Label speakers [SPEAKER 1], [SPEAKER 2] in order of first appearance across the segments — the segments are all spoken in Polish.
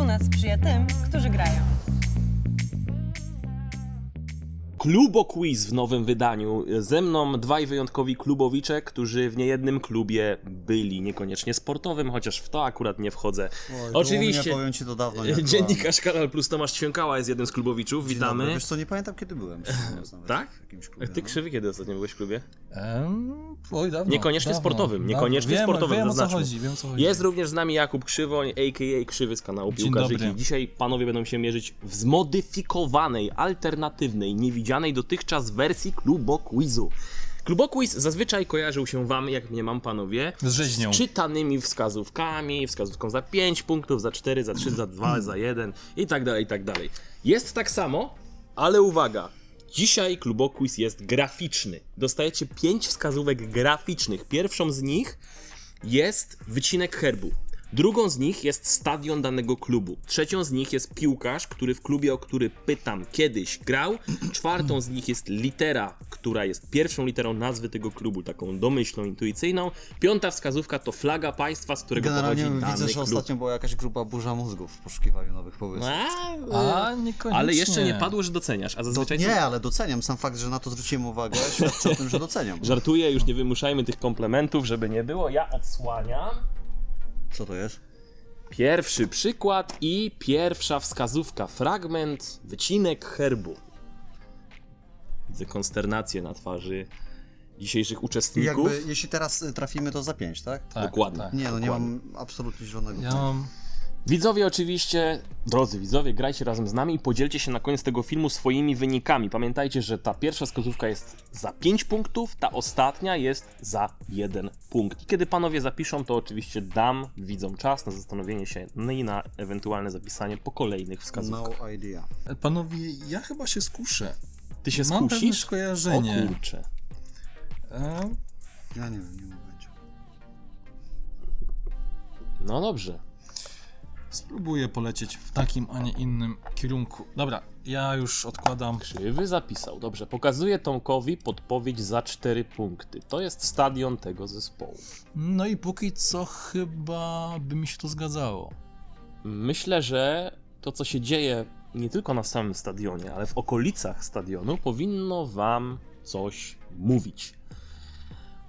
[SPEAKER 1] Fortuna sprzyja tym, którzy grają.
[SPEAKER 2] Klubo Quiz w nowym wydaniu. Ze mną dwaj wyjątkowi klubowicze, którzy w niejednym klubie byli, niekoniecznie sportowym, chociaż w to akurat nie wchodzę.
[SPEAKER 3] Oj,
[SPEAKER 2] Oczywiście.
[SPEAKER 3] Mnie, powiem ci to dawno nie
[SPEAKER 2] Dziennikarz Kanal Plus Tomasz Ćwiąkała jest jednym z klubowiczów.
[SPEAKER 3] Dzień
[SPEAKER 2] Witamy.
[SPEAKER 3] Dobry. Wiesz co, nie pamiętam kiedy byłem.
[SPEAKER 2] Tak?
[SPEAKER 3] W jakimś klubie,
[SPEAKER 2] Ty
[SPEAKER 3] no.
[SPEAKER 2] krzywy kiedy ostatnio byłeś w klubie?
[SPEAKER 4] Oj, dawno,
[SPEAKER 2] Niekoniecznie
[SPEAKER 4] dawno,
[SPEAKER 2] sportowym,
[SPEAKER 4] dawno.
[SPEAKER 2] niekoniecznie
[SPEAKER 4] wiem,
[SPEAKER 2] sportowym,
[SPEAKER 4] Wiem
[SPEAKER 2] zaznaczmy.
[SPEAKER 4] chodzi, wiem chodzi.
[SPEAKER 2] Jest również z nami Jakub Krzywoń, a.k.a. Krzywy z kanału Piłkarzyki. Dzisiaj panowie będą się mierzyć w zmodyfikowanej, alternatywnej, niewidzianej dotychczas wersji Klubo Quizu. Zazwyczaj kojarzył się wam, jak nie mam panowie,
[SPEAKER 4] Z rzeźnią.
[SPEAKER 2] z czytanymi wskazówkami, wskazówką za 5 punktów, za 4, za 3, za 2, za 1 i tak dalej, i tak dalej. Jest tak samo, ale uwaga, dzisiaj Klubo Quiz jest graficzny. Dostajecie 5 wskazówek graficznych. Pierwszą z nich jest wycinek herbu. Drugą z nich jest stadion danego klubu. Trzecią z nich jest piłkarz, który w klubie, o który pytam, kiedyś grał. Czwartą z nich jest litera, która jest pierwszą literą nazwy tego klubu, taką domyślną, intuicyjną. Piąta wskazówka to flaga państwa, z którego
[SPEAKER 3] Generalnie
[SPEAKER 2] pochodzi dany
[SPEAKER 3] widzę, że
[SPEAKER 2] klub.
[SPEAKER 3] ostatnio była jakaś gruba burza mózgów w poszukiwaniu nowych pomysłów.
[SPEAKER 2] A,
[SPEAKER 4] A, niekoniecznie.
[SPEAKER 2] ale jeszcze nie padło, że doceniasz, a
[SPEAKER 3] Do,
[SPEAKER 2] zazwyczaj to-
[SPEAKER 3] nie, ale doceniam. Sam fakt, że na to zwróciłem uwagę, świadczy o tym, że doceniam.
[SPEAKER 2] Żartuję, już nie wymuszajmy tych komplementów, żeby nie było. Ja odsłaniam.
[SPEAKER 3] Co to jest?
[SPEAKER 2] Pierwszy przykład i pierwsza wskazówka. Fragment, wycinek herbu. Widzę konsternację na twarzy dzisiejszych uczestników.
[SPEAKER 3] Jakby, jeśli teraz trafimy, to za pięć, tak?
[SPEAKER 4] tak,
[SPEAKER 2] Dokładnie.
[SPEAKER 4] Tak.
[SPEAKER 3] Nie, no nie
[SPEAKER 2] Dokładnie.
[SPEAKER 3] mam absolutnie zielonego.
[SPEAKER 4] Ja mam...
[SPEAKER 2] Widzowie oczywiście, drodzy widzowie, grajcie razem z nami i podzielcie się na koniec tego filmu swoimi wynikami. Pamiętajcie, że ta pierwsza wskazówka jest za 5 punktów, ta ostatnia jest za 1 punkt. I kiedy panowie zapiszą, to oczywiście dam widzom czas na zastanowienie się no i na ewentualne zapisanie po kolejnych wskazówkach.
[SPEAKER 3] No idea.
[SPEAKER 4] Panowie, ja chyba się skuszę.
[SPEAKER 2] Ty się
[SPEAKER 4] Mam pewne
[SPEAKER 2] skusisz?
[SPEAKER 4] skojarzenie.
[SPEAKER 2] O kurczę.
[SPEAKER 4] E,
[SPEAKER 3] Ja nie wiem, nie mam pojęcia.
[SPEAKER 2] No dobrze.
[SPEAKER 4] Spróbuję polecieć w takim, a nie innym kierunku. Dobra, ja już odkładam.
[SPEAKER 2] Krzywy zapisał. Dobrze, pokazuję Tomkowi podpowiedź za 4 punkty. To jest stadion tego zespołu.
[SPEAKER 4] No i póki co chyba by mi się to zgadzało.
[SPEAKER 2] Myślę, że to, co się dzieje nie tylko na samym stadionie, ale w okolicach stadionu, powinno Wam coś mówić.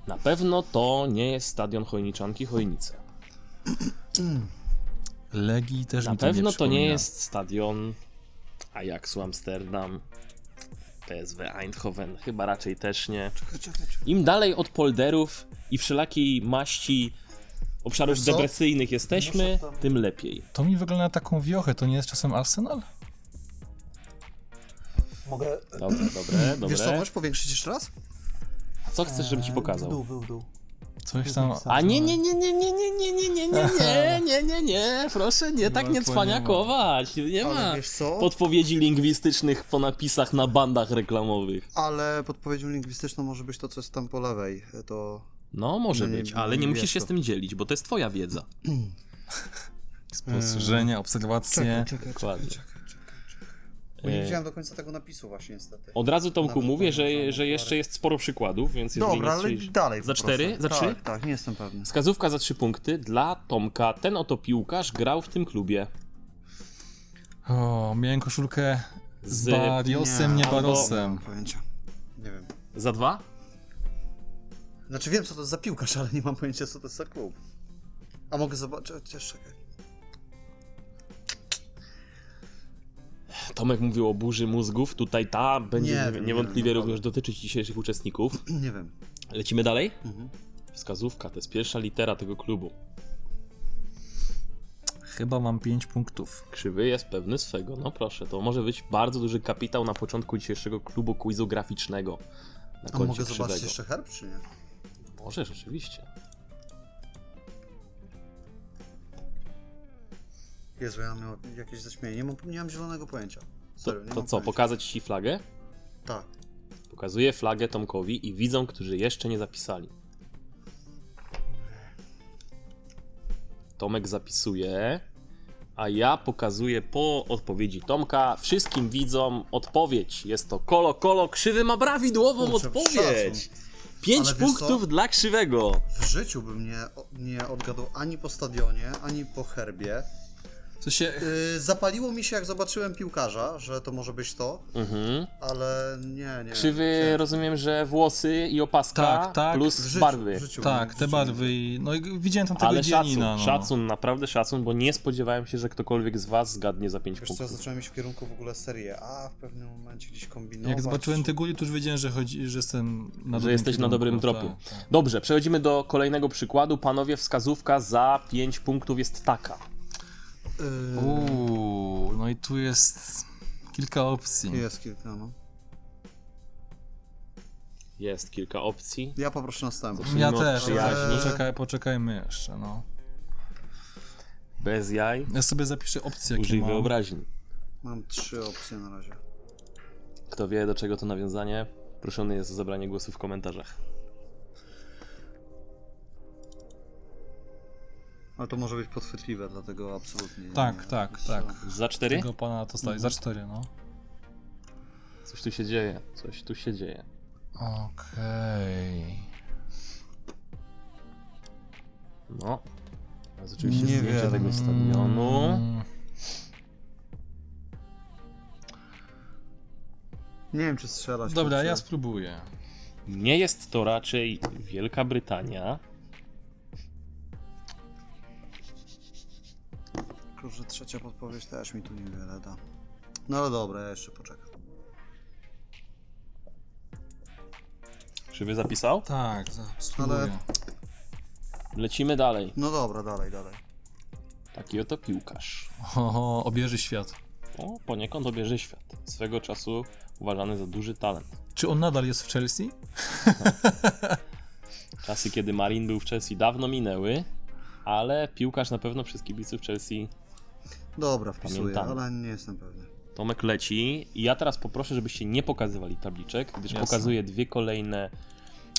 [SPEAKER 2] Na pewno to nie jest stadion Chojniczanki Chojnice.
[SPEAKER 4] Legii też
[SPEAKER 2] Na
[SPEAKER 4] mi to
[SPEAKER 2] pewno
[SPEAKER 4] nie
[SPEAKER 2] to nie jest stadion Ajaxu Amsterdam, PSW Eindhoven, chyba raczej też nie.
[SPEAKER 3] Czekaj, czekaj, czekaj.
[SPEAKER 2] Im dalej od polderów i wszelakiej maści obszarów
[SPEAKER 3] Wiesz co?
[SPEAKER 2] depresyjnych jesteśmy,
[SPEAKER 3] Muszę tam-
[SPEAKER 2] tym lepiej.
[SPEAKER 4] To mi wygląda na taką wiochę, to nie jest czasem Arsenal?
[SPEAKER 3] Mogę...
[SPEAKER 2] Dobre, dobre,
[SPEAKER 3] Wiesz co,
[SPEAKER 2] dobre.
[SPEAKER 3] możesz powiększyć jeszcze raz?
[SPEAKER 2] Co chcesz, żebym ci
[SPEAKER 3] W
[SPEAKER 2] pokazał?
[SPEAKER 3] dół, w dół, w dół.
[SPEAKER 4] Coś tam...
[SPEAKER 2] A nie, nie, nie, nie, nie, nie, nie, nie, nie, nie, nie, nie, nie, nie, proszę nie tak nie cwaniakować, nie ma podpowiedzi lingwistycznych po napisach na bandach reklamowych.
[SPEAKER 3] Ale podpowiedzią lingwistyczną może być to, co jest tam po lewej. To...
[SPEAKER 2] No, może
[SPEAKER 3] No
[SPEAKER 2] być, ale nie musisz się z tym dzielić, bo to jest twoja wiedza.
[SPEAKER 4] Spostrzeżenia, obserwacje.
[SPEAKER 3] czekaj, czekaj, czekaj, nie
[SPEAKER 2] E,
[SPEAKER 3] widziałem do końca tego napisu właśnie niestety.
[SPEAKER 2] Od razu Tomku
[SPEAKER 3] Nawet
[SPEAKER 2] mówię, że, że jeszcze jest sporo przykładów, więc jeżeli
[SPEAKER 3] Dobra,
[SPEAKER 2] nie
[SPEAKER 3] ale
[SPEAKER 2] strzelisz...
[SPEAKER 3] dalej
[SPEAKER 2] Za cztery? Za trzy?
[SPEAKER 3] Tak, tak, nie jestem pewny.
[SPEAKER 2] Wskazówka za trzy punkty dla Tomka. Ten oto piłkarz grał w tym klubie.
[SPEAKER 4] O, miałem koszulkę z
[SPEAKER 2] Z-
[SPEAKER 4] Barriosem, nie,
[SPEAKER 3] albo- Nie
[SPEAKER 4] Barosem.
[SPEAKER 3] mam pojęcia. Nie wiem.
[SPEAKER 2] Za dwa?
[SPEAKER 3] Znaczy wiem, co to jest za piłkarz, ale nie mam pojęcia, co to jest za klub. A mogę zobaczyć... Czekaj.
[SPEAKER 2] Tomek mówił o burzy mózgów. Tutaj ta będzie
[SPEAKER 3] Nie
[SPEAKER 2] niewątpliwie
[SPEAKER 3] nie
[SPEAKER 2] również dotyczyć dzisiejszych uczestników.
[SPEAKER 3] Nie wiem.
[SPEAKER 2] Lecimy dalej?
[SPEAKER 3] Mhm.
[SPEAKER 2] Wskazówka, to jest pierwsza litera tego klubu.
[SPEAKER 4] Chyba mam 5 punktów.
[SPEAKER 2] Krzywy jest pewny swego. No proszę, to może być bardzo duży kapitał na początku dzisiejszego klubu quizu graficznego. Na
[SPEAKER 3] A mogę zobaczyć
[SPEAKER 2] Krzywego.
[SPEAKER 3] jeszcze herb, czy nie?
[SPEAKER 2] Możesz, oczywiście.
[SPEAKER 3] Jezu, ja miałem jakieś zaśmienie. Nie mam, nie mam zielonego pojęcia.
[SPEAKER 2] To,
[SPEAKER 3] Serio,
[SPEAKER 2] to
[SPEAKER 3] mam
[SPEAKER 2] co,
[SPEAKER 3] pojęcia.
[SPEAKER 2] pokazać ci flagę?
[SPEAKER 3] Tak.
[SPEAKER 2] Pokazuję flagę Tomkowi i widzom, którzy jeszcze nie zapisali. Tomek zapisuje, a ja pokazuję po odpowiedzi Tomka wszystkim widzom odpowiedź. Jest to Kolo Kolo, krzywy ma prawidłową
[SPEAKER 3] Kurczę,
[SPEAKER 2] odpowiedź. Pięć punktów dla krzywego.
[SPEAKER 3] W życiu bym nie, nie odgadł ani po stadionie, ani po herbie.
[SPEAKER 4] To się...
[SPEAKER 3] Yy, zapaliło mi się, jak zobaczyłem piłkarza, że to może być to,
[SPEAKER 2] Mhm.
[SPEAKER 3] ale nie, nie.
[SPEAKER 2] Krzywy,
[SPEAKER 3] Cię-
[SPEAKER 2] rozumiem, że włosy i opaska
[SPEAKER 4] Tak, tak.
[SPEAKER 2] plus
[SPEAKER 3] życiu,
[SPEAKER 2] barwy.
[SPEAKER 3] Życiu,
[SPEAKER 4] Tak,
[SPEAKER 3] w
[SPEAKER 4] te barwy i... No i widziałem tam tego
[SPEAKER 2] Ale szacun,
[SPEAKER 4] no.
[SPEAKER 2] szacun, naprawdę szacun, bo nie spodziewałem się, że ktokolwiek z was zgadnie za 5
[SPEAKER 3] Wiesz co,
[SPEAKER 2] punktów.
[SPEAKER 3] zacząłem iść w kierunku w ogóle Serie A, w pewnym momencie gdzieś kombinować.
[SPEAKER 4] Jak zobaczyłem te góry, to już wiedziałem, że chodzi, że jestem na
[SPEAKER 2] Że
[SPEAKER 4] dobrym
[SPEAKER 2] jesteś na
[SPEAKER 4] kierunku,
[SPEAKER 2] dobrym tropie.
[SPEAKER 4] tak, tak.
[SPEAKER 2] Dobrze, przechodzimy do kolejnego przykładu. Panowie, wskazówka za 5 punktów jest taka.
[SPEAKER 3] Yy,
[SPEAKER 4] Uuu, no i tu jest kilka opcji.
[SPEAKER 3] jest kilka, no.
[SPEAKER 2] Jest kilka opcji.
[SPEAKER 3] Ja poproszę następny.
[SPEAKER 4] Ja też,
[SPEAKER 2] przyjaźni.
[SPEAKER 4] poczekaj, poczekajmy jeszcze, no.
[SPEAKER 2] Bez jaj,
[SPEAKER 4] Ja sobie zapiszę opcje, jakie
[SPEAKER 2] użyj
[SPEAKER 4] mam.
[SPEAKER 2] wyobraźni.
[SPEAKER 3] Mam trzy opcje na razie.
[SPEAKER 2] Kto wie, do czego to nawiązanie, proszony jest o zabranie głosu w komentarzach.
[SPEAKER 3] Ale to może być podchwytliwe, dlatego absolutnie. nie-
[SPEAKER 4] Tak,
[SPEAKER 3] nie-
[SPEAKER 4] tak,
[SPEAKER 3] nie
[SPEAKER 4] tak.
[SPEAKER 3] strzelam.
[SPEAKER 2] Za 4?
[SPEAKER 4] Tego pana to stoi, za cztery, no.
[SPEAKER 2] Coś tu się dzieje, coś tu się dzieje.
[SPEAKER 4] Okej.
[SPEAKER 2] No. Teraz oczywiście
[SPEAKER 3] Nie
[SPEAKER 2] zdjęcie
[SPEAKER 3] wiem.
[SPEAKER 2] tego stadionu.
[SPEAKER 4] Mm,
[SPEAKER 3] Nie wiem, czy strzelać.
[SPEAKER 4] Dobra, ja spróbuję.
[SPEAKER 2] Nie jest to raczej Wielka Brytania.
[SPEAKER 3] Kurczę, trzecia podpowiedź też mi tu niewiele da. No ale dobra, ja jeszcze poczekam.
[SPEAKER 2] Krzywy zapisał?
[SPEAKER 4] Tak, za- spróbuję.
[SPEAKER 2] Lecimy dalej.
[SPEAKER 3] No dobra, dalej, dalej.
[SPEAKER 2] Taki oto piłkarz.
[SPEAKER 4] Oho, obieży świat.
[SPEAKER 2] O, poniekąd obierze świat. Swego czasu uważany za duży talent.
[SPEAKER 4] Czy on nadal jest w Chelsea?
[SPEAKER 2] Czasy, kiedy Marin był w Chelsea dawno minęły, ale piłkarz na pewno przez kibiców Chelsea
[SPEAKER 3] Dobra, wpisuję,
[SPEAKER 2] Pamiętamy.
[SPEAKER 3] ale nie jestem pewny.
[SPEAKER 2] Tomek leci i ja teraz poproszę, żebyście nie pokazywali tabliczek, gdyż
[SPEAKER 4] Jasne.
[SPEAKER 2] pokazuję dwie kolejne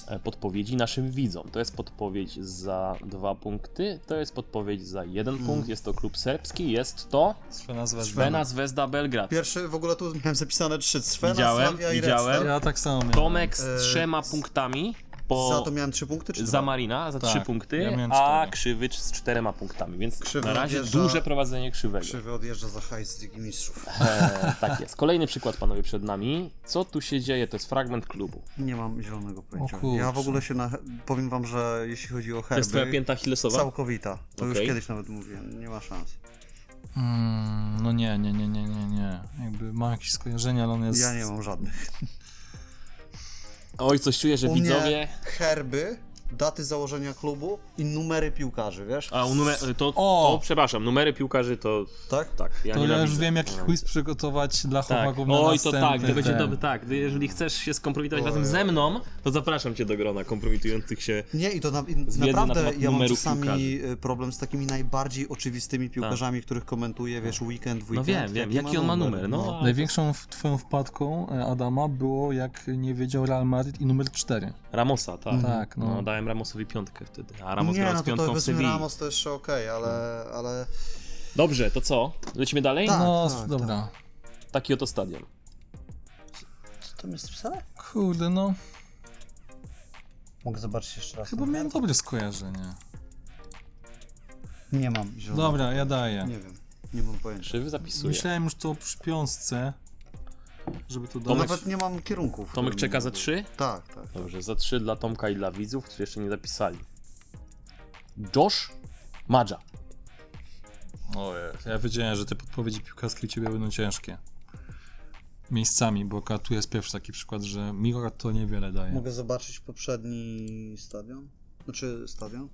[SPEAKER 2] e, podpowiedzi naszym widzom. To jest podpowiedź za dwa punkty, to jest podpowiedź za jeden
[SPEAKER 3] Mm.
[SPEAKER 2] punkt, jest to klub serbski, jest to
[SPEAKER 4] Swena Zvezda.
[SPEAKER 2] Svena Zvezda Belgrad.
[SPEAKER 3] Pierwszy w ogóle tu miałem zapisane trzy. Cwena,
[SPEAKER 2] Widziałem,
[SPEAKER 3] Slavia i
[SPEAKER 2] widziałem.
[SPEAKER 3] Star.
[SPEAKER 4] Ja tak samo miałem.
[SPEAKER 2] Tomek z
[SPEAKER 3] E,
[SPEAKER 2] trzema punktami, po,
[SPEAKER 3] Za to miałem trzy punkty, czy
[SPEAKER 2] za
[SPEAKER 3] dwa?
[SPEAKER 2] Marina za
[SPEAKER 4] Tak,
[SPEAKER 2] trzy punkty,
[SPEAKER 4] ja miałem
[SPEAKER 2] a
[SPEAKER 4] cztery.
[SPEAKER 2] Krzywycz z czterema punktami, więc
[SPEAKER 3] Krzywy
[SPEAKER 2] na razie
[SPEAKER 3] odjeżdża-
[SPEAKER 2] duże prowadzenie Krzywego.
[SPEAKER 3] Krzywy odjeżdża za hajs z Ligi Mistrzów.
[SPEAKER 2] E, tak jest. Kolejny przykład, panowie, przed nami. Co tu się dzieje? To jest fragment klubu.
[SPEAKER 3] Nie mam zielonego pojęcia.
[SPEAKER 4] Kurczę.
[SPEAKER 3] Ja w ogóle się na... powiem wam, że jeśli chodzi o
[SPEAKER 2] To jest twoja pięta Achillesowa?
[SPEAKER 3] Całkowita. To
[SPEAKER 2] Okej.
[SPEAKER 3] już kiedyś nawet mówiłem. Nie ma szans.
[SPEAKER 4] Mm, no nie, nie, nie, nie, nie, nie. Jakby mam jakieś skojarzenia, ale on jest...
[SPEAKER 3] Ja nie mam żadnych.
[SPEAKER 2] Oj, coś czuję, że
[SPEAKER 3] U
[SPEAKER 2] widzowie...
[SPEAKER 3] herby, daty założenia klubu i numery piłkarzy, wiesz?
[SPEAKER 2] A, u numer... to...
[SPEAKER 4] O!
[SPEAKER 2] O! przepraszam, numery piłkarzy to...
[SPEAKER 3] Tak?
[SPEAKER 2] Tak, ja
[SPEAKER 4] To ja już wiem, jaki quiz przygotować dla
[SPEAKER 2] Tak.
[SPEAKER 4] chłopaków na
[SPEAKER 2] Oj, to
[SPEAKER 4] następny
[SPEAKER 2] tak, to będzie
[SPEAKER 4] ten.
[SPEAKER 2] dobry, tak. Ty, Jeżeli chcesz się skompromitować
[SPEAKER 3] Oj,
[SPEAKER 2] razem ze mną, to zapraszam cię do grona kompromitujących się.
[SPEAKER 3] Nie, i to na, i naprawdę
[SPEAKER 2] temat
[SPEAKER 3] ja mam
[SPEAKER 2] numerów
[SPEAKER 3] czasami
[SPEAKER 2] piłkarzy.
[SPEAKER 3] y, problem z takimi najbardziej oczywistymi piłkarzami, których komentuję, wiesz, weekend,
[SPEAKER 2] No
[SPEAKER 3] weekend.
[SPEAKER 2] wiem, wiem, jaki on ma numer, no.
[SPEAKER 4] Największą w- twoją wpadką e, Adama było, jak nie wiedział Real Madrid i numer 4.
[SPEAKER 2] Ramosa, tak.
[SPEAKER 4] Tak, no.
[SPEAKER 2] No, dałem Ramosowi piątkę wtedy, a Ramos
[SPEAKER 3] nie,
[SPEAKER 2] grał
[SPEAKER 3] no
[SPEAKER 2] z
[SPEAKER 3] to, to
[SPEAKER 2] piątką w Sewilli.
[SPEAKER 3] Ramos to jeszcze okej, ale, ale...
[SPEAKER 2] Dobrze, to co? Lecimy dalej?
[SPEAKER 3] Tak.
[SPEAKER 4] no,
[SPEAKER 3] tak,
[SPEAKER 4] dobra.
[SPEAKER 2] Taki oto stadion.
[SPEAKER 3] Co tam jest wpisane?
[SPEAKER 4] Kurde, no.
[SPEAKER 3] Mogę zobaczyć jeszcze raz.
[SPEAKER 4] Chyba miałem dobre skojarzenie.
[SPEAKER 3] Nie mam zielonego.
[SPEAKER 4] Dobra, ja daję.
[SPEAKER 3] Nie wiem, nie mam pojęcia.
[SPEAKER 2] Krzywy zapisuje.
[SPEAKER 4] Myślałem już to przy piątce, żeby to
[SPEAKER 3] nawet nie mam kierunków.
[SPEAKER 2] Tomek czeka za trzy?
[SPEAKER 3] Tak, tak.
[SPEAKER 2] Dobrze, za trzy dla Tomka i dla widzów, którzy jeszcze nie zapisali. Josh Madża.
[SPEAKER 4] O jest. Ja wiedziałem, że te podpowiedzi piłkarskie ciebie będą ciężkie. Miejscami, bo akurat tu jest pierwszy taki przykład, że mi akurat to niewiele daje.
[SPEAKER 3] Mogę zobaczyć poprzedni stadion? Znaczy stadion?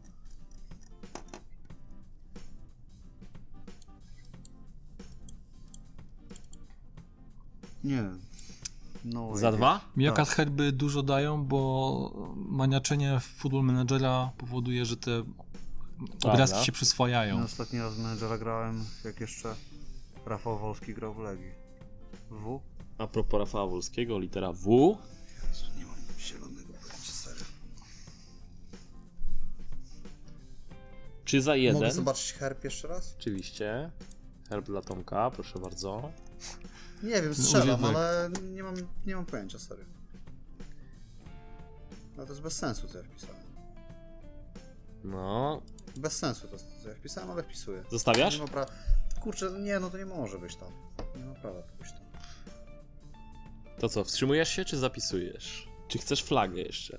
[SPEAKER 3] Nie. No
[SPEAKER 2] Za dwa?
[SPEAKER 4] Mi akurat herby dużo dają, bo maniaczenie w Football Managera powoduje, że te obrazki się
[SPEAKER 3] Ja
[SPEAKER 4] przyswajają.
[SPEAKER 3] ostatni raz menedżera grałem, jak jeszcze Rafał Wolski grał w Legii. W?
[SPEAKER 2] A propos Rafała Wolskiego, litera W.
[SPEAKER 3] Jezu, nie mam zielonego pojęcia, serio.
[SPEAKER 2] Czy za
[SPEAKER 3] Mogę
[SPEAKER 2] jeden?
[SPEAKER 3] zobaczyć herb jeszcze raz?
[SPEAKER 2] Oczywiście. Herb dla Tomka, proszę bardzo.
[SPEAKER 3] Nie wiem, strzelam, ale nie mam, nie mam pojęcia, serio. No to jest bez sensu, co ja wpisałem.
[SPEAKER 2] No.
[SPEAKER 3] Bez sensu to, co ja wpisałem, ale wpisuję.
[SPEAKER 2] Zostawiasz?
[SPEAKER 3] Nie ma pra... kurczę, nie, no to nie może być tam. Nie ma prawa to być tam.
[SPEAKER 2] To co, wstrzymujesz się czy zapisujesz? Czy chcesz flagę jeszcze?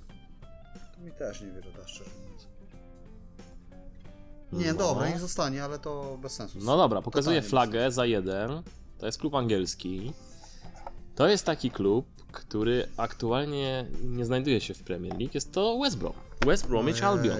[SPEAKER 3] To mi też niewiele da, szczerze mówiąc. Nie,
[SPEAKER 2] No.
[SPEAKER 3] dobra, niech zostanie, ale to bez sensu.
[SPEAKER 2] No dobra, pokazuję
[SPEAKER 3] Totalnie bez
[SPEAKER 2] flagę za jeden. To jest klub angielski. To jest taki klub, który aktualnie nie znajduje się w Premier League. Jest to West Brom. West Bromwich Albion.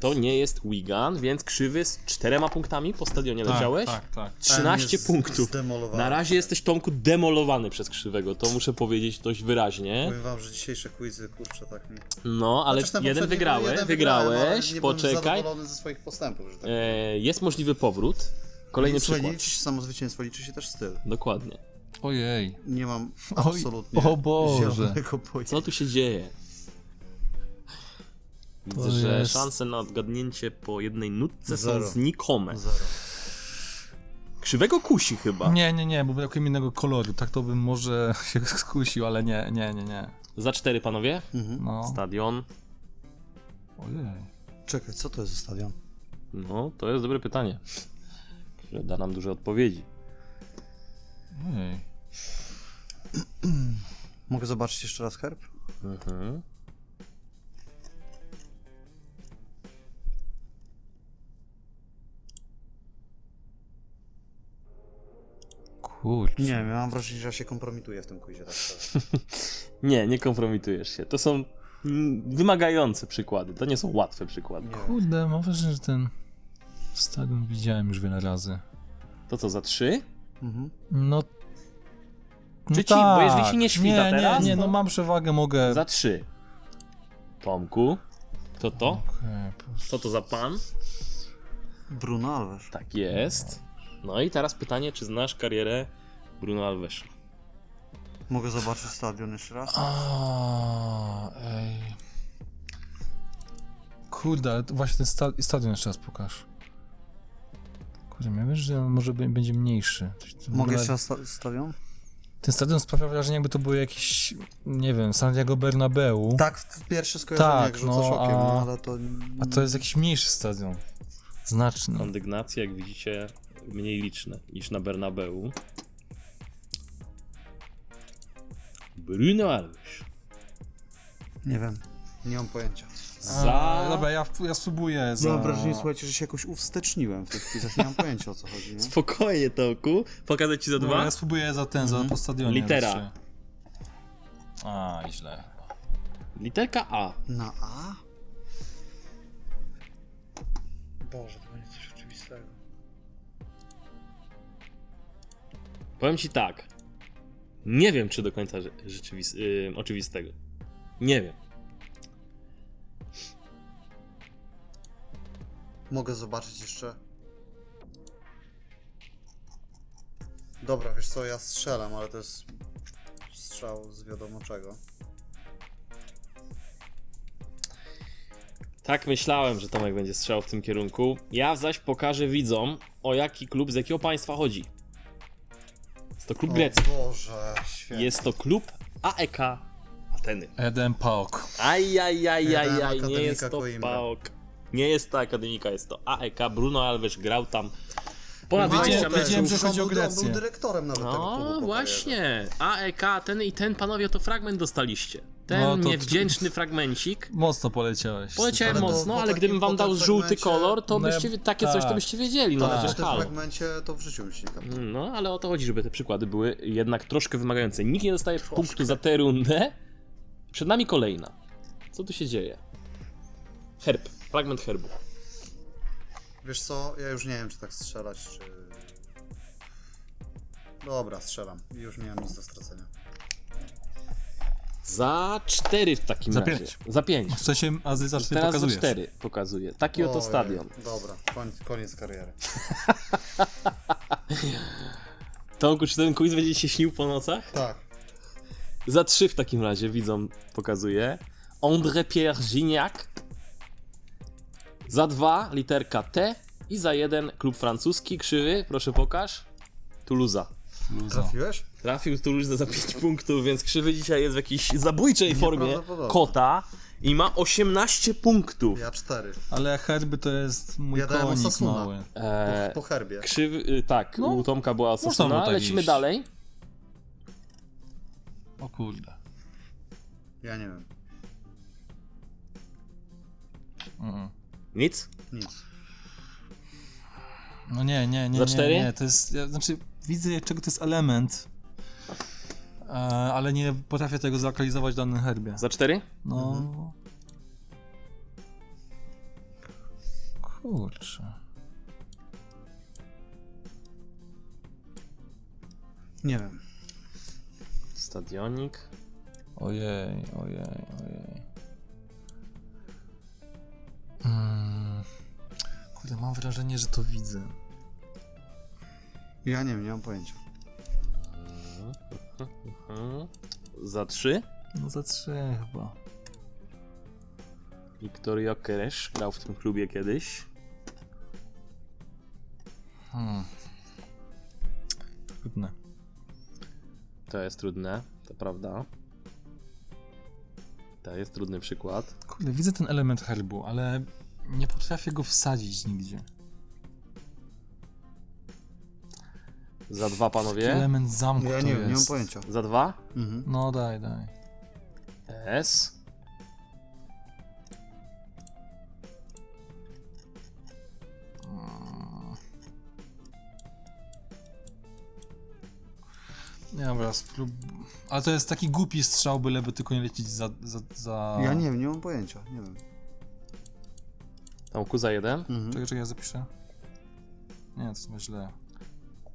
[SPEAKER 2] To nie jest Wigan, więc krzywy z czterema punktami po stadionie leciałeś.
[SPEAKER 4] Tak, tak.
[SPEAKER 2] 13
[SPEAKER 3] Ten jest
[SPEAKER 2] punktów. Na razie jesteś Tomku demolowany przez krzywego, to muszę powiedzieć dość wyraźnie.
[SPEAKER 3] Powiem wam, że dzisiejsze quizy, kurczę, tak mi...
[SPEAKER 2] No, ale jeden wygrałeś,
[SPEAKER 3] jeden wygrałem, ale
[SPEAKER 2] wygrałeś, poczekaj.
[SPEAKER 3] zadowolony ze swoich postępów, że tak
[SPEAKER 2] E, jest możliwy powrót. Kolejny
[SPEAKER 3] Słuchaj, nie
[SPEAKER 2] przykład.
[SPEAKER 3] liczy się samo zwycięstwo, liczy się też styl.
[SPEAKER 2] Dokładnie.
[SPEAKER 4] Ojej.
[SPEAKER 3] Nie mam
[SPEAKER 4] Oj,
[SPEAKER 3] absolutnie
[SPEAKER 4] o Boże.
[SPEAKER 3] pojęcia.
[SPEAKER 2] Co tu się dzieje? Widzę,
[SPEAKER 4] To
[SPEAKER 2] że
[SPEAKER 4] jest-
[SPEAKER 2] szanse na odgadnięcie po jednej nutce są
[SPEAKER 3] Zero.
[SPEAKER 2] znikome.
[SPEAKER 3] Zero.
[SPEAKER 2] Krzywego kusi chyba.
[SPEAKER 4] Nie, nie, nie, bo brakuje innego koloru. Tak to bym może się skusił, ale nie, nie, nie, nie.
[SPEAKER 2] Za cztery panowie.
[SPEAKER 3] Mhm.
[SPEAKER 4] No.
[SPEAKER 2] Stadion.
[SPEAKER 4] Ojej.
[SPEAKER 3] Czekaj, co to jest za stadion?
[SPEAKER 2] No, to jest dobre pytanie. Które da nam duże odpowiedzi.
[SPEAKER 4] Ojej.
[SPEAKER 3] Mogę zobaczyć jeszcze raz herb?
[SPEAKER 2] Mhm.
[SPEAKER 4] Kurczę.
[SPEAKER 3] Nie, ja mam wrażenie, że ja się kompromituję w tym quizie. Tak.
[SPEAKER 2] Nie, nie kompromitujesz się. To są wymagające przykłady. To nie są łatwe przykłady.
[SPEAKER 3] Nie.
[SPEAKER 4] Kurde, mam wrażenie, że ten stadion widziałem już wiele razy.
[SPEAKER 2] To co, za trzy?
[SPEAKER 3] Mhm.
[SPEAKER 4] No. no
[SPEAKER 2] Czy ci- bo jeżeli ci nie świta
[SPEAKER 4] nie,
[SPEAKER 2] teraz,
[SPEAKER 4] Nie, nie,
[SPEAKER 2] to-
[SPEAKER 4] no mam przewagę, mogę.
[SPEAKER 2] Za trzy. Tomku. To to?
[SPEAKER 4] Po-
[SPEAKER 2] Co to za pan?
[SPEAKER 3] Bruno Alves.
[SPEAKER 2] Tak jest. No i teraz pytanie, czy znasz karierę Bruno Alvesa?
[SPEAKER 3] Mogę zobaczyć stadion jeszcze raz?
[SPEAKER 4] A, ej. Kurde, ale właśnie ten sta stadion jeszcze raz pokaż. Kurde, ja wiem, że on może będzie mniejszy.
[SPEAKER 3] Mogę
[SPEAKER 4] ogóle-
[SPEAKER 3] jeszcze raz sta- stadion?
[SPEAKER 4] Ten stadion sprawia wrażenie, jakby to był jakiś, nie wiem, Santiago Bernabeu.
[SPEAKER 3] Tak, w pierwsze skojarzenie,
[SPEAKER 4] Tak,
[SPEAKER 3] jak
[SPEAKER 4] no,
[SPEAKER 3] szokiem,
[SPEAKER 4] a-
[SPEAKER 3] no, ale to...
[SPEAKER 4] A to jest jakiś mniejszy stadion. Znaczny.
[SPEAKER 2] Kondygnacje, jak widzicie, mniej liczne niż na Bernabeu. Bruno Alves.
[SPEAKER 3] Nie wiem, nie mam pojęcia.
[SPEAKER 2] Za...
[SPEAKER 4] A, dobra, ja, ja spróbuję za...
[SPEAKER 3] Mam wrażenie, słuchajcie, że się jakoś uwsteczniłem w tych quizach, nie mam pojęcia o co chodzi, nie?
[SPEAKER 2] Spokojnie, Toku. Pokazać ci za dwa?
[SPEAKER 4] ja spróbuję za ten, za po stadionie.
[SPEAKER 2] Litera.
[SPEAKER 4] A, i źle.
[SPEAKER 2] Literka A.
[SPEAKER 3] Na A? Boże, to będzie coś oczywistego.
[SPEAKER 2] Powiem ci tak. Nie wiem, czy do końca rze- rzeczywis- yy, oczywistego. Nie wiem.
[SPEAKER 3] Mogę zobaczyć jeszcze? Dobra, wiesz co, ja strzelam, ale to jest strzał z wiadomo czego.
[SPEAKER 2] Tak myślałem, że Tomek będzie strzelał w tym kierunku. Ja zaś pokażę widzom, o jaki klub z jakiego państwa chodzi. Jest to klub grecki.
[SPEAKER 3] O Boże, świetnie.
[SPEAKER 2] Jest to klub AEK Ateny.
[SPEAKER 4] Eden Pauk.
[SPEAKER 2] Ajajajajaj, nie
[SPEAKER 3] Akademika
[SPEAKER 2] jest to
[SPEAKER 3] Coimbra.
[SPEAKER 2] PAOK. Nie jest to Akademika, jest to AEK. Bruno Alves grał tam ponad
[SPEAKER 4] Wiedziałem-
[SPEAKER 2] 20 meczów.
[SPEAKER 4] wiedziałem, że chodzi o Grecję.
[SPEAKER 3] był dyrektorem nawet tego klubu. po
[SPEAKER 2] No
[SPEAKER 3] karierze.
[SPEAKER 2] właśnie, AEK, ten i ten panowie to fragment dostaliście. Ten
[SPEAKER 4] No to-
[SPEAKER 2] niewdzięczny fragmencik.
[SPEAKER 4] Mocno poleciałeś.
[SPEAKER 2] Poleciałem
[SPEAKER 3] Ale to
[SPEAKER 2] mocno,
[SPEAKER 3] po
[SPEAKER 2] ale
[SPEAKER 3] takim-
[SPEAKER 2] gdybym wam
[SPEAKER 3] po
[SPEAKER 2] dał
[SPEAKER 3] tym
[SPEAKER 2] żółty
[SPEAKER 3] fragmencie-
[SPEAKER 2] kolor, to
[SPEAKER 4] No ja-
[SPEAKER 2] byście, takie coś to
[SPEAKER 4] tak.
[SPEAKER 2] byście wiedzieli. No
[SPEAKER 3] Tak,
[SPEAKER 2] przecież
[SPEAKER 3] w tym
[SPEAKER 2] halo.
[SPEAKER 3] fragmencie to w życiu już nie kapnę.
[SPEAKER 2] No, ale o to chodzi, żeby te przykłady były jednak troszkę wymagające. Nikt nie dostaje punktu za tę rundę. Przed nami kolejna. Co tu się dzieje? Herb, fragment herbu.
[SPEAKER 3] Wiesz co, ja już nie wiem, czy tak strzelać, czy... Dobra, strzelam. Już nie mam nic do stracenia.
[SPEAKER 2] Za cztery w takim
[SPEAKER 4] Za
[SPEAKER 2] razie.
[SPEAKER 4] pięć.
[SPEAKER 2] Za pięć.
[SPEAKER 4] W sensie, a ty zawsze
[SPEAKER 2] Teraz za cztery pokazuję. Taki oto
[SPEAKER 3] Ojej,
[SPEAKER 2] stadion.
[SPEAKER 3] Dobra, koniec, koniec kariery.
[SPEAKER 2] Tomku, czy ten quiz będzie się śnił po nocach?
[SPEAKER 3] Tak.
[SPEAKER 2] Za trzy w takim razie, widzą, pokazuję. André Pierre Gignac. Za dwa, literka T. I za jeden, klub francuski, krzywy, proszę pokaż. Toulouse'a.
[SPEAKER 4] Luzo.
[SPEAKER 3] Trafiłeś?
[SPEAKER 2] Trafił Toulouse za 5 punktów, więc krzywy dzisiaj jest w jakiejś zabójczej formie
[SPEAKER 3] Nieprawdopodobne.
[SPEAKER 2] kota. i ma 18 punktów.
[SPEAKER 3] Ja cztery.
[SPEAKER 4] Ale herby to jest mój
[SPEAKER 3] Ja dałem
[SPEAKER 4] konik
[SPEAKER 3] Osasuna.
[SPEAKER 4] mały.
[SPEAKER 2] Eee,
[SPEAKER 3] Po herbie.
[SPEAKER 2] krzyw, y, tak,
[SPEAKER 4] No,
[SPEAKER 2] u Tomka była
[SPEAKER 4] można było tak
[SPEAKER 2] lecimy
[SPEAKER 4] iść.
[SPEAKER 2] dalej.
[SPEAKER 4] O kurde.
[SPEAKER 3] Ja nie wiem.
[SPEAKER 4] Mm.
[SPEAKER 2] Nic?
[SPEAKER 3] Nic.
[SPEAKER 4] No nie, nie, nie.
[SPEAKER 2] Za
[SPEAKER 4] nie,
[SPEAKER 2] cztery?
[SPEAKER 4] Nie, to jest. Ja, znaczy, widzę czego to jest element. E, ale nie potrafię tego zlokalizować w danym herbie.
[SPEAKER 2] Za 4?
[SPEAKER 4] No. Kurczę.
[SPEAKER 3] Nie wiem.
[SPEAKER 2] Stadionik.
[SPEAKER 4] Ojej, ojej, ojej. Mm. Kurde, mam wrażenie, że to widzę.
[SPEAKER 3] Ja nie wiem, nie mam pojęcia.
[SPEAKER 2] Za 3?
[SPEAKER 4] No za trzy chyba.
[SPEAKER 2] Wiktor Jokeresz grał w tym klubie kiedyś.
[SPEAKER 4] Hmm. Trudne.
[SPEAKER 2] To jest trudne, to prawda. To jest trudny przykład.
[SPEAKER 4] Kurde, widzę ten element herbu, ale nie potrafię go wsadzić nigdzie.
[SPEAKER 2] Za dwa panowie.
[SPEAKER 4] Element zamku
[SPEAKER 3] Ja
[SPEAKER 4] to
[SPEAKER 3] nie wiem, nie mam pojęcia.
[SPEAKER 2] Za dwa.
[SPEAKER 3] Mhm.
[SPEAKER 4] No daj, daj.
[SPEAKER 2] S.
[SPEAKER 4] Nie dobra, sprób... Ale to jest taki głupi strzał, byleby tylko nie lecieć za... za, za...
[SPEAKER 3] Ja nie wiem, nie mam pojęcia. Nie wiem.
[SPEAKER 2] Tomku za jeden.
[SPEAKER 3] Mhm.
[SPEAKER 4] Czekaj, czekaj, ja zapiszę. Nie, to jest źle.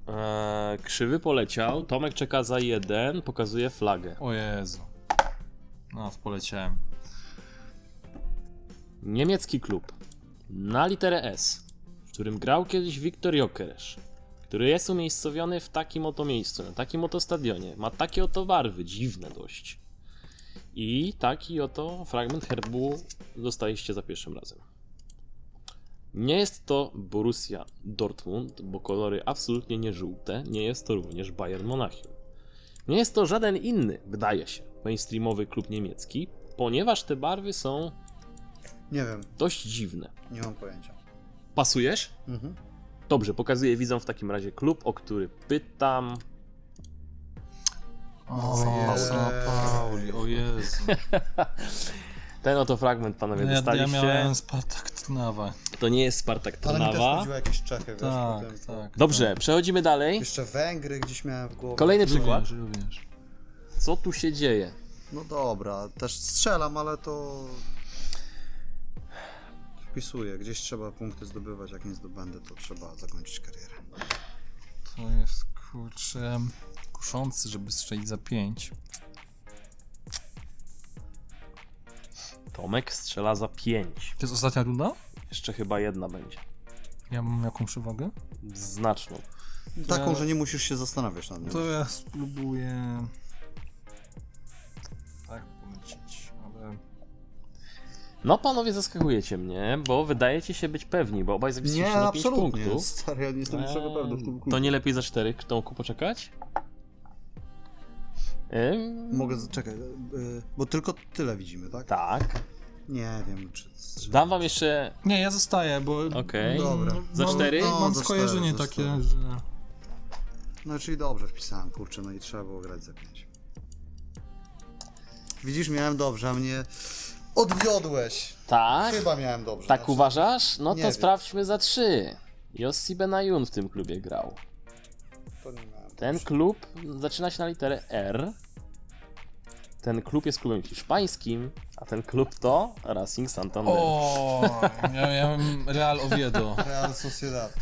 [SPEAKER 2] Eee, krzywy poleciał. Tomek czeka za jeden. Pokazuje flagę.
[SPEAKER 4] O Jezu. No, poleciałem.
[SPEAKER 2] Niemiecki klub. Na literę S. W którym grał kiedyś Wiktor Jokeresz. Który jest umiejscowiony w takim oto miejscu, na takim oto stadionie. Ma takie oto barwy, dziwne dość. I taki oto fragment herbu dostaliście za pierwszym razem. Nie jest to Borussia Dortmund, bo kolory absolutnie nie żółte. Nie jest to również Bayern Monachium. Nie jest to żaden inny, wydaje się, mainstreamowy klub niemiecki, ponieważ te barwy są
[SPEAKER 3] Nie wiem,
[SPEAKER 2] dość dziwne.
[SPEAKER 3] nie mam pojęcia.
[SPEAKER 2] Pasujesz?
[SPEAKER 3] Mhm.
[SPEAKER 2] Dobrze, pokazuję widzom w takim razie klub, o który pytam.
[SPEAKER 4] O,
[SPEAKER 3] Jezu.
[SPEAKER 4] Sao Pauli, o Jezu.
[SPEAKER 2] Ten oto fragment panowie
[SPEAKER 4] No ja, ja
[SPEAKER 2] dostaliście.
[SPEAKER 4] miałem Spartak Trnawa.
[SPEAKER 2] To nie jest Spartak
[SPEAKER 3] Ale mi też
[SPEAKER 2] Trnawa.
[SPEAKER 3] chodziło jakieś Czechy, wiesz,
[SPEAKER 4] Tak,
[SPEAKER 3] potem,
[SPEAKER 4] tak.
[SPEAKER 2] Dobrze, przechodzimy dalej.
[SPEAKER 3] Jeszcze Węgry gdzieś miałem w głowie.
[SPEAKER 2] Kolejny
[SPEAKER 4] Tak.
[SPEAKER 2] przykład.
[SPEAKER 4] Również, również.
[SPEAKER 2] Co tu się dzieje?
[SPEAKER 3] No dobra, też strzelam, ale to... Wpisuję, gdzieś trzeba punkty zdobywać, jak nie zdobędę, to trzeba zakończyć karierę.
[SPEAKER 4] To jest kurczę kuszący, żeby strzelić za 5.
[SPEAKER 2] Tomek strzela za 5.
[SPEAKER 4] To jest ostatnia runda?
[SPEAKER 2] Jeszcze chyba jedna będzie.
[SPEAKER 4] Ja mam jaką przewagę?
[SPEAKER 2] Znaczną.
[SPEAKER 3] Taką,
[SPEAKER 4] Ja-
[SPEAKER 3] że nie musisz się zastanawiać nad nią.
[SPEAKER 4] To ja spróbuję tak polecieć, ale
[SPEAKER 2] No panowie zaskakujecie mnie, bo wydajecie się być pewni, bo obaj zapisaliście
[SPEAKER 3] Nie,
[SPEAKER 2] na 5
[SPEAKER 3] absolutnie.
[SPEAKER 2] punktów.
[SPEAKER 3] Stary, ja nie jestem niczego
[SPEAKER 2] Eee,
[SPEAKER 3] pewny w tym
[SPEAKER 2] To nie lepiej za 4 Tomku poczekać? Ym,
[SPEAKER 3] Mogę, czekaj, y, bo tylko tyle widzimy, tak?
[SPEAKER 2] Tak.
[SPEAKER 3] Nie wiem, czy...
[SPEAKER 2] Dam wam jeszcze
[SPEAKER 4] Nie, ja zostaję, bo
[SPEAKER 2] Okej.
[SPEAKER 3] Dobra.
[SPEAKER 2] Za
[SPEAKER 4] mam,
[SPEAKER 2] cztery?
[SPEAKER 4] Mam
[SPEAKER 3] No, za
[SPEAKER 4] skojarzenie
[SPEAKER 3] cztery, za
[SPEAKER 4] takie, że...
[SPEAKER 3] No czyli dobrze wpisałem, kurczę, no i trzeba było grać za 5. Widzisz, miałem dobrze, a mnie odwiodłeś.
[SPEAKER 2] tak.
[SPEAKER 3] Chyba miałem dobrze.
[SPEAKER 2] Tak
[SPEAKER 3] znaczy-
[SPEAKER 2] uważasz? No
[SPEAKER 3] nie
[SPEAKER 2] to
[SPEAKER 3] wiem.
[SPEAKER 2] sprawdźmy za 3. Yossi Benayoun w tym klubie grał.
[SPEAKER 3] To nie
[SPEAKER 2] Ten klub zaczyna się na literę R. Ten klub jest klubem hiszpańskim, a ten klub to Racing Santander.
[SPEAKER 4] O, ja miałem Real Oviedo.
[SPEAKER 3] Real Sociedad.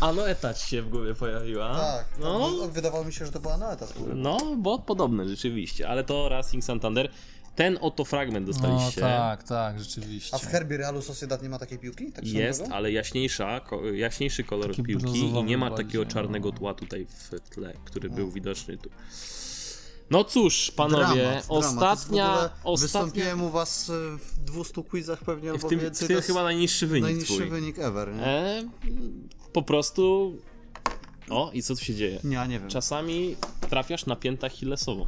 [SPEAKER 2] A no etać się w głowie pojawiła.
[SPEAKER 3] Tak,
[SPEAKER 2] No,
[SPEAKER 3] no. wydawało mi się, że to była Noeta z góry.
[SPEAKER 2] no, bo podobne rzeczywiście, ale to Racing Santander. Ten oto fragment
[SPEAKER 4] No
[SPEAKER 2] dostaliście.
[SPEAKER 4] tak, tak, rzeczywiście.
[SPEAKER 3] A w herbie Realu Sociedad nie ma takiej piłki? Tak
[SPEAKER 2] Jest,
[SPEAKER 3] drogą?
[SPEAKER 2] ale jaśniejsza, ko- jaśniejszy kolor
[SPEAKER 4] Taki
[SPEAKER 2] piłki i nie ma
[SPEAKER 4] bardziej,
[SPEAKER 2] takiego
[SPEAKER 4] no.
[SPEAKER 2] czarnego tła tutaj w tle, który był widoczny tu. No cóż, panowie,
[SPEAKER 3] Dramat, dramat.
[SPEAKER 2] ostatnia,
[SPEAKER 3] ogóle
[SPEAKER 2] ostatnia
[SPEAKER 3] Wystąpiłem u was y, w 200 quizach pewnie
[SPEAKER 2] w
[SPEAKER 3] albo
[SPEAKER 2] tym, w
[SPEAKER 3] więcej.
[SPEAKER 2] tym
[SPEAKER 3] to jest
[SPEAKER 2] chyba najniższy wynik
[SPEAKER 3] najniższy
[SPEAKER 2] twój.
[SPEAKER 3] wynik ever, nie?
[SPEAKER 2] E, po prostu... O, i co tu się dzieje?
[SPEAKER 3] Nie, ja nie wiem.
[SPEAKER 2] Czasami trafiasz na piętę Achillesową.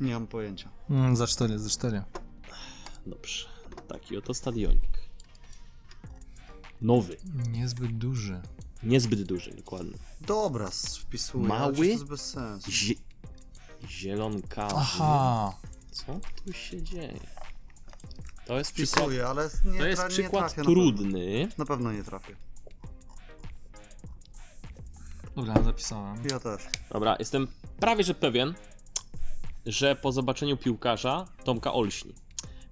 [SPEAKER 3] Nie mam pojęcia.
[SPEAKER 4] Mm, za 4, za 4.
[SPEAKER 2] Dobrze. Taki oto stadionik. Nowy.
[SPEAKER 4] Niezbyt duży.
[SPEAKER 2] Niezbyt duży, dokładnie.
[SPEAKER 3] Dobra, wpisuję.
[SPEAKER 2] Mały?
[SPEAKER 3] To jest bez sensu.
[SPEAKER 2] Zie... Zielonkawy.
[SPEAKER 4] Aha.
[SPEAKER 2] Co tu się dzieje? To jest przykład,
[SPEAKER 3] Wpisuję, ale nie,
[SPEAKER 2] to jest
[SPEAKER 3] tra- nie
[SPEAKER 2] przykład
[SPEAKER 3] trafię na pewno.
[SPEAKER 2] trudny.
[SPEAKER 3] Na pewno nie trafię.
[SPEAKER 4] Dobra, zapisałem.
[SPEAKER 3] Ja też.
[SPEAKER 2] Dobra, jestem prawie że pewien, że po zobaczeniu piłkarza Tomka olśni.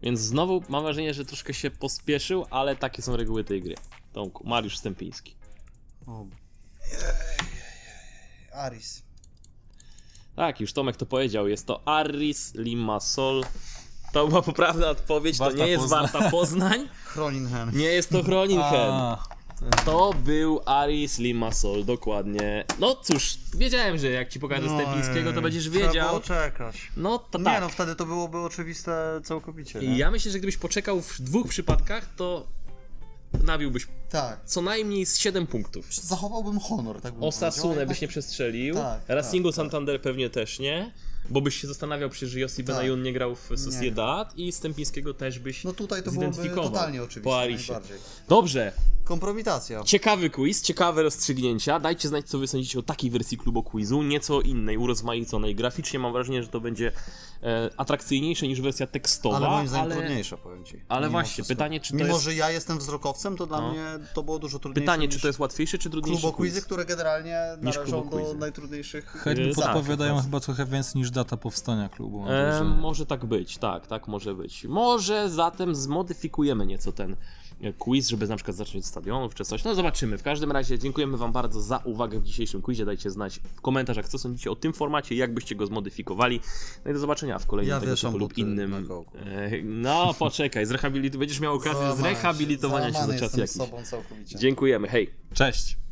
[SPEAKER 2] Więc znowu mam wrażenie, że troszkę się pospieszył, ale takie są reguły tej gry. Tomku, Mariusz Stępiński.
[SPEAKER 3] O. Aris.
[SPEAKER 2] Tak, już Tomek to powiedział, jest to Aris Limassol. To była poprawna odpowiedź, to
[SPEAKER 4] Warta
[SPEAKER 2] nie jest
[SPEAKER 4] Poznań.
[SPEAKER 2] Warta Poznań,
[SPEAKER 3] Chroninhen.
[SPEAKER 2] nie jest to Groningen.
[SPEAKER 4] A,
[SPEAKER 2] To był Aris Limassol, dokładnie. No cóż, wiedziałem, że jak ci pokażę Stępińskiego, to będziesz
[SPEAKER 3] Trzeba
[SPEAKER 2] wiedział.
[SPEAKER 3] było czekać.
[SPEAKER 2] No to
[SPEAKER 3] Nie
[SPEAKER 2] tak.
[SPEAKER 3] no, wtedy to byłoby oczywiste całkowicie.
[SPEAKER 2] I
[SPEAKER 3] Nie?
[SPEAKER 2] ja myślę, że gdybyś poczekał w dwóch przypadkach, to nabiłbyś
[SPEAKER 3] Tak.
[SPEAKER 2] co najmniej z 7 punktów.
[SPEAKER 3] Zachowałbym honor, tak bym
[SPEAKER 2] Osasunę
[SPEAKER 3] powiedział,
[SPEAKER 2] byś nie przestrzelił,
[SPEAKER 3] Tak,
[SPEAKER 2] Racingu
[SPEAKER 3] tak, tak.
[SPEAKER 2] Santander pewnie też nie, bo byś się zastanawiał, przecież Jossi Benayoun nie grał w Sociedad i Stępińskiego też byś
[SPEAKER 3] No tutaj to byłoby totalnie oczywiste,
[SPEAKER 2] po Arisie. Dobrze,
[SPEAKER 3] Kompromitacja.
[SPEAKER 2] ciekawy quiz, ciekawe rozstrzygnięcia. Dajcie znać, co wy sądzicie o takiej wersji klubu quizu, nieco innej, urozmaiconej. Graficznie mam wrażenie, że to będzie e, atrakcyjniejsze niż wersja tekstowa,
[SPEAKER 3] Ale moim zdaniem
[SPEAKER 2] ale...
[SPEAKER 3] trudniejsza, powiem ci.
[SPEAKER 2] ale
[SPEAKER 3] Mimo
[SPEAKER 2] właśnie,
[SPEAKER 3] wszystko.
[SPEAKER 2] pytanie, czy to
[SPEAKER 3] Mimo,
[SPEAKER 2] jest-
[SPEAKER 3] że ja jestem wzrokowcem, to dla
[SPEAKER 2] No.
[SPEAKER 3] mnie to było dużo trudniejsze
[SPEAKER 2] Pytanie,
[SPEAKER 3] niż
[SPEAKER 2] czy to jest łatwiejszy, czy trudniejszy
[SPEAKER 3] kluboquizy,
[SPEAKER 2] quiz?
[SPEAKER 3] które generalnie należą do najtrudniejszych
[SPEAKER 2] tak,
[SPEAKER 4] podpowiadają
[SPEAKER 3] tak.
[SPEAKER 4] chyba trochę więcej niż data powstania klubu.
[SPEAKER 2] E, może tak być, tak, tak może być. Może zatem zmodyfikujemy nieco ten quiz, żeby na przykład zacząć od stadionów czy coś. No zobaczymy. W każdym razie dziękujemy Wam bardzo za uwagę w dzisiejszym quizie. Dajcie znać w komentarzach, co sądzicie o tym formacie, jak byście go zmodyfikowali. No i do zobaczenia w kolejnym
[SPEAKER 3] Ja
[SPEAKER 2] tego typu lub innym. E, no poczekaj, zrehabilit- będziesz miał okazję
[SPEAKER 3] się,
[SPEAKER 2] zrehabilitowania się,
[SPEAKER 3] załamany
[SPEAKER 2] za czas jakiś.
[SPEAKER 3] z sobą całkowicie.
[SPEAKER 2] Dziękujemy, hej.
[SPEAKER 4] Cześć!